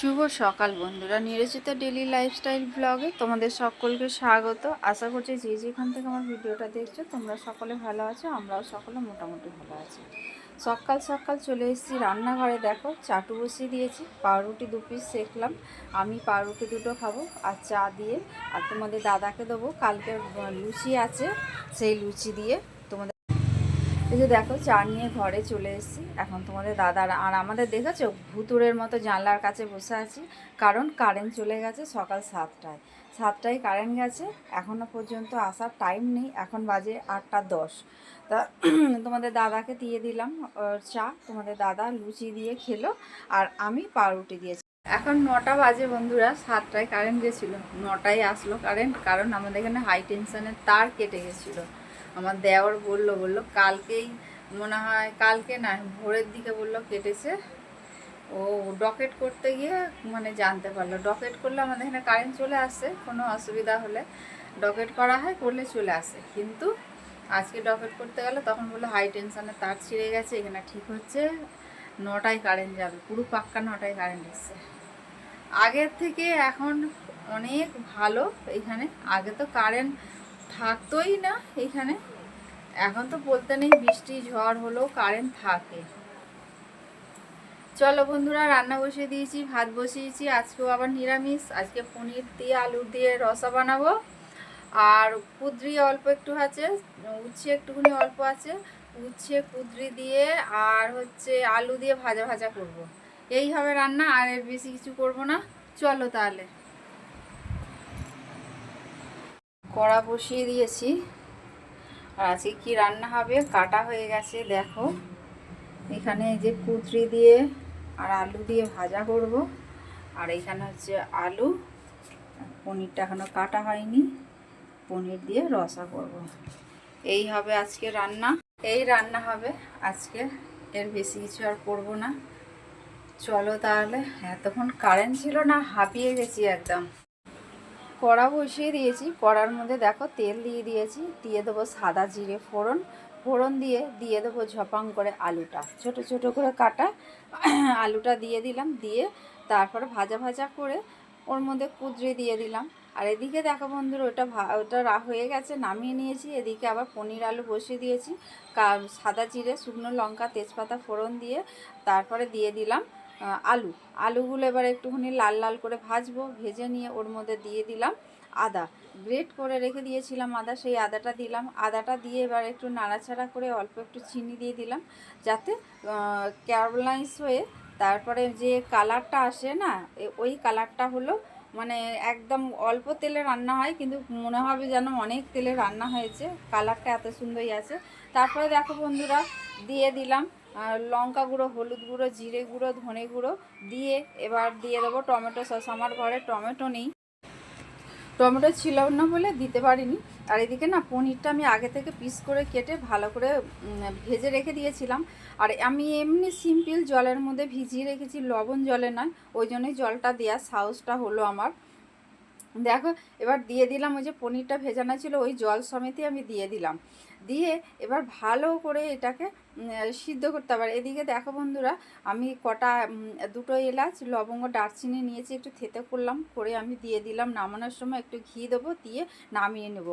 শুভ সকাল বন্ধুরা। নিরচিত daily lifestyle ব্লগে তোমাদের সকলকে স্বাগত। আশা করছি যে যেখান থেকে আমার ভিডিওটা দেখছ, তোমরা সকলে ভালো আছো, আমরাও সকলে মোটামুটি ভালো আছি। সকাল সকাল চলে এসেছি রান্নাঘরে। দেখো, চাটু বসিয়ে দিয়েছি, পাউরুটি দু পিস সেকলাম। আমি পাউরুটি দুটো খাব আর চা দিয়ে। আর তোমাদের দাদাকে দেবো। কালকে লুচি আছে, সেই লুচি দিয়ে এই যে দেখো, চা নিয়ে ঘরে চলে এসেছি। এখন তোমাদের দাদার আর আমাদের দেখেছ? ভুতুরের মতো জানলার কাছে বসে আছি। কারণ কারেন্ট চলে গেছে সকাল সাতটায়। সাতটায় কারেন্ট গেছে এখনও পর্যন্ত আসার টাইম নেই। এখন বাজে আটটা দশ। তা তোমাদের দাদাকে দিয়ে দিলাম চা। তোমাদের দাদা লুচি দিয়ে খেলো, আর আমি পাউরুটি দিয়েছি এখন নটা বাজে বন্ধুরা, সাতটায় কারেন্ট গেছিল। নটায় আসলো কারেন্ট কারণ আমাদের এখানে হাই টেনশনের তার কেটে গেছিল। আমার দেওর বলল বলল, কালকেই মনে হয়, কালকে না, ভোরের দিকে বলল কেটেছে। ও ডকেট করতে গিয়ে মানে জানতে পারল। ডকেট করলে আমাদের এখানে কারেন্ট চলে আসে, কোনো অসুবিধা হলে ডকেট করা হয়, করলে চলে আসে। কিন্তু আজকে ডকেট করতে গেলে তখন বলল, হাই টেনশনের তার ছিঁড়ে গেছে, এখানে ঠিক হচ্ছে। নটায় কারেন্ট যাবে, পুরো পাক্কা নটায় কারেন্ট এসছে। আগের থেকে এখন অনেক ভালো, এখানে আগে তো কারেন্ট থাকতোই না এখানে। এখন তো বলতে নেই বৃষ্টি, ঝড় হলেও কারেন্ট থাকে। চলো বন্ধুরা, রান্না বসিয়ে দিয়েছি, ভাত বসিয়েছি, আজকেও আবার নিরামিষ। আজকে পনির দিয়ে আলু দিয়ে রসা বানাবো। আর কুদ্রি অল্প একটু আছে, উচ্ছে একটুখানি অল্প আছে। উচ্ছে, কুদ্রি দিয়ে আর হচ্ছে আলু দিয়ে ভাজা ভাজা করব। এই হবে রান্না, আর এর বেশি কিছু করব না। চলো তাহলে। কড়া বসিয়ে দিয়েছি। আর আজকে কি রান্না হবে? কাটা হয়ে গেছে, দেখো। এখানে এই যে কুচরি দিয়ে আর আলু দিয়ে ভাজা করব। আর এখানে হচ্ছে আলু। পনিরটা এখনও কাটা হয়নি। পনির দিয়ে রসা করব। এই হবে আজকে রান্না। এই রান্না হবে আজকে। এর বেশি কিছু আর করব না। চলো তাহলে। এতক্ষণ কারেন্ট ছিল না, হাঁপিয়ে গেছি একদম। কড়া বসিয়ে দিয়েছি। কড়ার মধ্যে দেখো তেল দিয়ে দিয়েছি। দিয়ে দেবো সাদা জিরে ফোড়ন। ফোড়ন দিয়ে দিয়ে দেবো ঝপাং করে আলুটা। ছোট ছোট করে কাটা। আলুটা দিয়ে দিলাম। দিয়ে তারপরে ভাজা ভাজা করে ওর মধ্যে কুদরে দিয়ে দিলাম। আর এদিকে দেখো বন্ধুরা, ওটা ওটা হয়ে গেছে, নামিয়ে নিয়েছি। এদিকে আবার পনির আলু বসিয়ে দিয়েছি। সাদা জিরে, শুকনো লঙ্কা, তেজপাতা ফোড়ন দিয়ে তারপরে দিয়ে দিলাম। আলু। আলুগুলো এবার একটুখানি লাল লাল করে ভাজবো, ভেজে নিয়ে ওর মধ্যে দিয়ে দিলাম আদা। গ্রেট করে রেখে দিয়েছিলাম আদা, সেই আদাটা দিলাম। আদাটা দিয়ে এবার একটু নাড়াচাড়া করে অল্প একটু চিনি দিয়ে দিলাম যাতে ক্যারবলাইজ হয়ে তারপরে যে কালারটা আসে না ওই কালারটা হলো মানে একদম অল্প তেলে রান্না হয়, কিন্তু মনে হবে যেন অনেক তেলে রান্না হয়েছে। কালারটা এত সুন্দরই আছে। তারপরে দেখো বন্ধুরা, দিয়ে দিলাম লঙ্কা গুঁড়ো, হলুদ গুঁড়ো, জিরে গুঁড়ো, ধনে গুঁড়ো দিয়ে এবার দিয়ে দেবো টমেটো সস। আমার ঘরে টমেটো নেই। টমেটো ছিল না বলে দিতে পারিনি। আর এদিকে না পনিরটা আমি আগে থেকে পিস করে কেটে ভালো করে ভেজে রেখে দিয়েছিলাম। আর আমি এমনি সিম্পল জলের মধ্যে ভিজিয়ে রেখেছি, লবণ জলে নয়। ওই জন্যই জলটা দেওয়ার সাহসটা হলো আমার। দেখো, এবার দিয়ে দিলাম ওই যে পনিরটা ভেজানো ছিল, ওই জল সমেতই আমি দিয়ে দিলাম। দিয়ে এবার ভালো করে এটাকে সিদ্ধ করতে হবে। এদিকে দেখো বন্ধুরা, আমি কটা দুটো এলাচ, লবঙ্গ, দারচিনি নিয়েছি, একটু থেতে করলাম, করে আমি দিয়ে দিলাম। নামানোর সময় একটু ঘি দেবো, দিয়ে নামিয়ে নেব।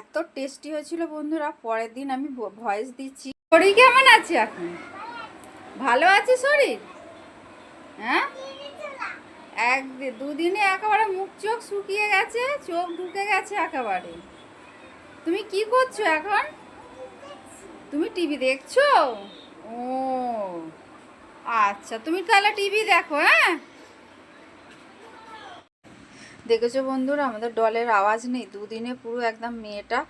এত টেস্টি হয়েছিল বন্ধুরা, পরের দিন আমি ভয়েস দিচ্ছি। শরীর কেমন আছে এখন? ভালো আছে শরীর? হ্যাঁ? এক দুদিনে একেবারে মুখ চোখ শুকিয়ে গেছে, চোখ ঢুকে গেছে একেবারে। তুমি কি করছ এখন? তুমি টিভি দেখছ? ও আচ্ছা তুমি তাহলে টিভি দেখো হ্যাঁ? দেখেছ বন্ধুরা, আমাদের ডলের আওয়াজ নেই, দুদিনে পুরো একদম মেয়েটা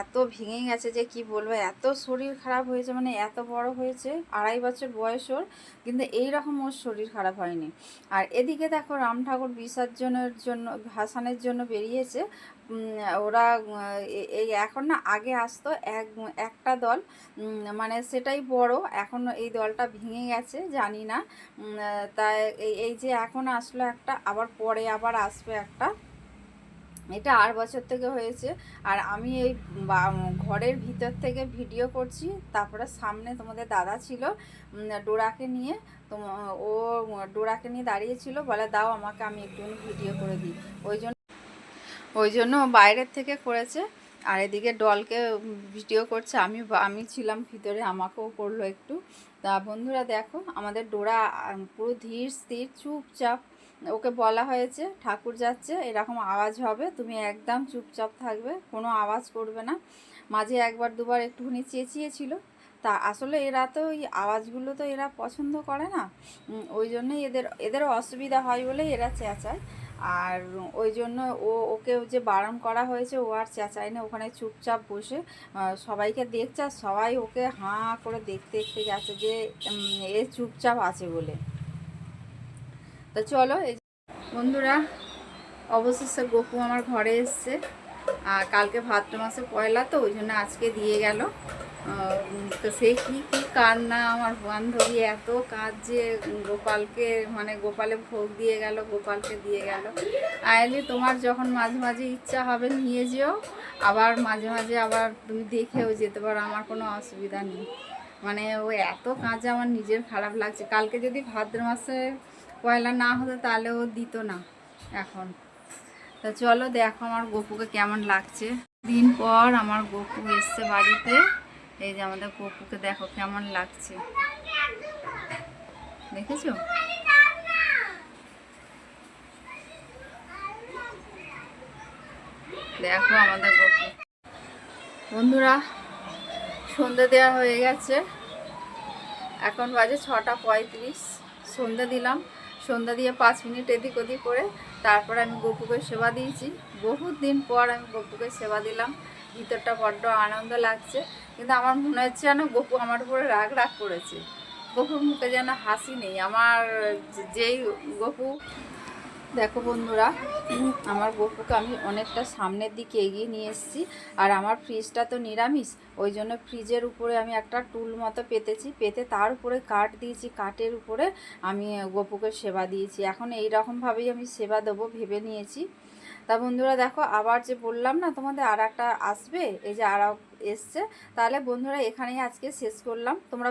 এত ভেঙে গেছে যে কি বলব, এত শরীর খারাপ হয়েছে মানে এত বড় হয়েছে, আড়াই বছর বয়স ওর, কিন্তু এই রকম ওর শরীর খারাপ হয়নি। আর এদিকে দেখো রাম ঠাকুর বিসর্জনের জন্য, ভাসানের জন্য বেরিয়েছে ওরা এই এখন না আগে আসতো এক, একটা দল মানে সেটাই বড়, এখন এই দলটা ভেঙে গেছে, জানি না তাই এই যে এখন আসলো একটা, আবার পরে আবার আসবে একটা, এটা আর বছর থেকে হয়েছে, আর আমি এই ঘরের ভিতর থেকে ভিডিও করছি, তারপরে সামনে তোমাদের দাদা ছিল ডোরাকে নিয়ে ও, ডোরাকে নিয়ে দাঁড়িয়েছিল বলে দাও আমাকে, আমি একটু ভিডিও করে দিই, ওই জন্য ওই জন্য বাইরের থেকে করেছে। আর এদিকে ডলকে ভিডিও করছে। আমি আমি ছিলাম ভিতরে, আমাকেও করল একটু। তা বন্ধুরা দেখো, আমাদের ডোরা পুরো ধীর স্থির, চুপচাপ। ওকে বলা হয়েছে, ঠাকুর যাচ্ছে, এরকম আওয়াজ হবে। তুমি একদম চুপচাপ থাকবে, কোনো আওয়াজ করবে না। মাঝে একবার, দুবার একটুখানি চেঁচিয়েছিল। তা আসলে এরা তো ওই আওয়াজগুলো তো এরা পছন্দ করে না। ওই জন্যই এদের এদের অসুবিধা হয় বলেই এরা চেঁচায়। আর ওই জন্য ও, ওকে যে বারণ করা হয়েছে, ও আর চেঁচায় না, ওখানে চুপচাপ বসে সবাইকে দেখছে আর সবাই ওকে হাঁ করে দেখতে দেখতে যাচ্ছে যে এ চুপচাপ আছে বলে। তো চলো, এই বন্ধুরা, অবশেষে গপু আমার ঘরে এসছে। আর কালকে ভাদ্র মাসে পয়লা, তো ওই জন্য আজকে দিয়ে গেল। তো সে কি কি কান্না, আমার বান্ধবী এত কাজ যে গোপালকে মানে গোপালে ভোগ দিয়ে গেল, গোপালকে দিয়ে গেল। আইলে তোমার যখন মাঝে মাঝে ইচ্ছা হবে নিয়ে যেও, আবার মাঝে মাঝে আবার তুমি দেখেও যেতে পারো, আমার কোনো অসুবিধা নেই। মানে ও এত কাজে আমার নিজের খারাপ লাগছে। কালকে যদি ভাদ্র মাসে পয়লা না হতো, তাহলে ও দিত না এখন। তো চলো দেখো আমার গপুকে কেমন লাগছে। দিন পর আমার গপু এসছে বাড়িতে। এই যে আমাদের গপুকে দেখো কেমন লাগছে। দেখেছ? দেখো আমাদের বন্ধুরা, সন্ধে দেওয়া হয়ে গেছে। এখন বাজে ছটা পঁয়ত্রিশ। সন্ধ্যা দিলাম। সন্ধ্যা দিয়ে পাঁচ মিনিট এদিক ওদিক করে তারপর আমি গপুকে সেবা দিয়েছি। বহুত দিন পর আমি গপুকে সেবা দিলাম। ভিতরটা বড্ড আনন্দ লাগছে। কিন্তু আমার মনে হচ্ছে যেন গপু আমার উপরে রাগ রাগ করেছে। গপুর মুখে যেন হাসি নেই। আমার যেই গপু, দেখো বন্ধুরা, আমার গপুকে আমি অনেকটা সামনের দিকে এগিয়ে নিয়ে এসেছি। আর আমার ফ্রিজটা তো নিরামিষ, ওই জন্য ফ্রিজের উপরে আমি একটা টুল মতো পেতেছি। পেতে তার উপরে কাঠ দিয়েছি, কাঠের উপরে আমি গপুকে সেবা দিয়েছি। এখন এই রকমভাবেই আমি সেবা দেবো, ভেবে নিয়েছি। তা বন্ধুরা দেখো, আবার যে বললাম না তোমাদের আর একটা আসবে, এই যে আর এসছে, তাহলে বন্ধুরা এখানেই আজকে শেষ করলাম। তোমরা